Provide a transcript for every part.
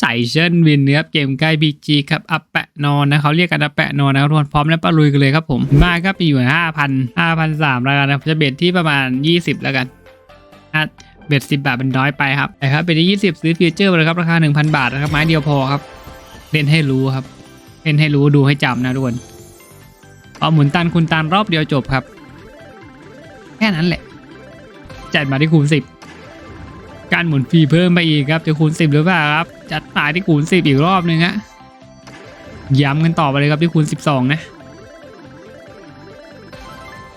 ใส่เชิญวินเนื้อเกมใกล้บีจีครับอัปแปะนอนนะเขาเรียกกันอัปแปะนอนนะครับทุกคนพร้อมแล้วปะลุยกันเลยครับผมมาครับมีอยู่ห้าพันห้าพันสามแล้วกันนะจะเบ็ดที่ประมาณยี่สิบแล้วกันอะเบ็ดสิบบาทเป็นน้อยไปครับแต่ครับเบ็ดที่ยี่สิบซื้อฟิวเจอร์ไปเลยครับราคาหนึ่งพันบาทนะครับไม้เดียวพอครับเล่นให้รู้ครับเล่นให้รู้ดูให้จำนะทุกคนพอหมุนตันคุณตันรอบเดียวจบครับ แค่นั้นแหละจัดมาที่คูณสิบ การหมุนฟรีเพิ่มไปอีกครับจะคูณสิบหรือเปล่าครับจัดตายที่คูณสิบอีกรอบนึงฮะย้ำกันต่อไปเลยครับที่คูณสิบสองนะ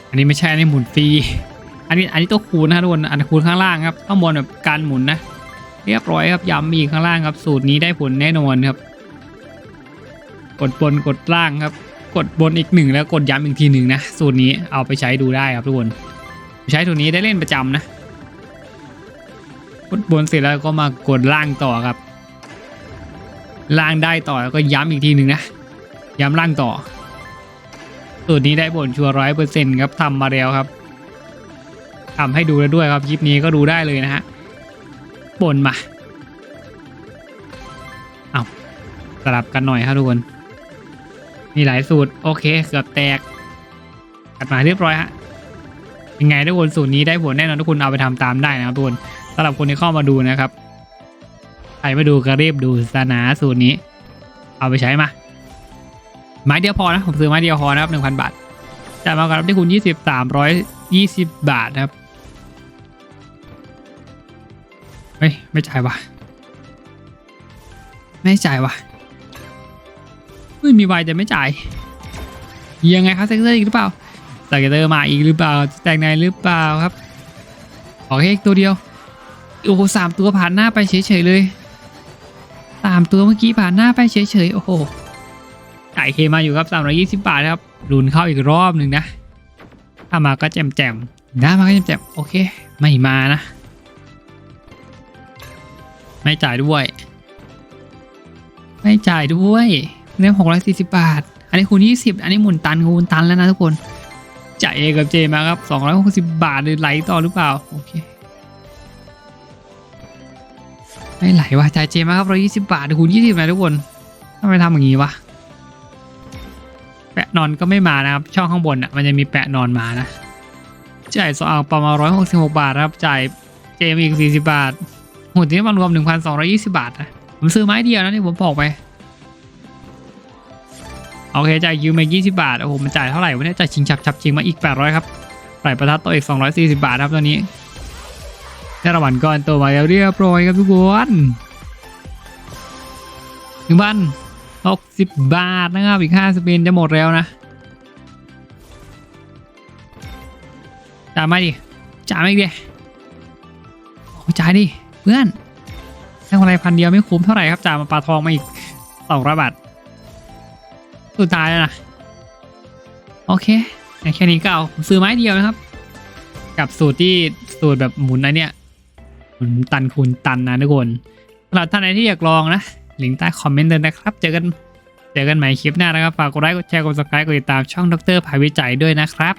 อันนี้ไม่ใช่อันนี้หมุนฟรีอันนี้อันนี้ตัวคูณนะทุกคนอันคูณข้างล่างครับข้างบนแบบการหมุนนะ เรียบร้อยครับย้ำอีกข้างล่างครับ สูตรนี้ได้ผลแน่นอนครับ กดบนกดล่างครับ กดบนอีกหนึ่งแล้วกดย้ำอีกทีหนึ่งนะสูตรนี้เอาไปใช้ดูได้ครับทุกคน ใช้สูตรนี้ได้เล่นประจำนะ บนเสร็จแล้วก็มากดล่างต่อครับ ล่างได้ต่อแล้วก็ย้ำอีกทีหนึ่งนะ ย้ำล่างต่อสูตรนี้ได้ผลชัวร้อยเปอร์เซ็นต์ครับทำมาแล้วครับทำให้ดูแล้วด้วยครับคลิปนี้ก็ดูได้เลยนะฮะบนมาเอาสลับกันหน่อยครับทุกคนมีหลายสูตรโอเคเกือบแตกกัดมาเรียบร้อยฮะยังไงทุกคนสูตรนี้ได้ผลแน่นอนทุกคนเอาไปทำตามได้นะครับทุกคน สำหรับคนที่เข้ามาดูนะครับ ใครไม่ดูก็รีบดูสนาสูตรนี้ เอาไปใช้มา ไม้เดียวพอนะ ผมซื้อไม้เดียวพอนะครับหนึ่งพันบาทจ่ายมากันที่คุณยี่สิบสามร้อยยี่สิบบาทนะครับเฮ้ยไม่จ่ายวะไม่จ่ายวะเฮ้ยมีไวแต่ไม่จ่าย ยังไงครับเซ็กเตอร์อีกหรือเปล่าสเกตเตอร์มาอีกหรือเปล่าแต่งในหรือเปล่าครับขอแค่ตัวเดียว โอ้โหสามตัวผ่านหน้าไปเฉยๆเลยสามตัวเมื่อกี้ผ่านหน้าไปเฉยๆโอ้โหไก่เคมาอยู่ครับสามร้อยี่สิบบาทครับลุนเข้าอีกรอบหนึ่งนะ ถ้ามาก็แจมแจมๆได้มาก็แจมแจมๆโอเค ไม่มานะ ไม่จ่ายด้วย ไม่จ่ายด้วยเนี่ยหกร้อยสี่สิบบาท อันนี้คูณยี่สิบอันนี้หมุนตันคูณตันแล้วนะทุกคนจ่ายเอกับเจมาครับ260บาทเลยไหลต่อหรือเปล่า โอเค ไม่ไหลว่ะจ่ายเจมาครับ120บาทคูณ20นะทุกคนทำไมทำอย่างนี้วะแปะนอนก็ไม่มานะครับ ช่องข้างบนอะมันจะมีแปะนอนมานะจ่ายสองประมาณ166บาทครับจ่ายเจมอีก40บาทโหดที่มันรวม1,220บาทนะผมซื้อไม้เดียวนะที่ผมบอกไปโอเคจ่ายยูมา20 บาทโอ้โหมันจ่ายเท่าไหร่วะเนี่ยจ่ายชิงฉับฉับชิงมาอีก 800 ครับใส่ประทัดต่ออีก 240 บาทครับตอนนี้ ได้รางวัลก้อนตัวมาแล้วเรียบร้อยครับทุกคนหนึ่งพันหกสิบบาทนะครับอีกห้าสปินจะหมดแล้วนะจ่ายมาดิจ่ายมาอีกดิโอ้จ่ายดิเพื่อนแค่คนไรพันเดียวไม่คุ้มเท่าไหร่ครับจ่ายมาปลาทองมาอีกสองร้อยบาทสุดท้ายแล้วนะโอเคแค่นี้ก็เอาซื้อไม้เดียวนะครับ กับสูตรที่สูตรแบบหมุนอะเนี่ย นตันคูณตันนะทุกคนสำหรับท่านไหนที่อยากลองนะลิงก์ใต้คอมเมนต์เลยนะครับ เจอกันเจอกันใหม่คลิปหน้านะครับ ฝากกดไลค์กดแชร์กดสกายกดติดตามช่องดรภายวิจัยด้วยนะครับ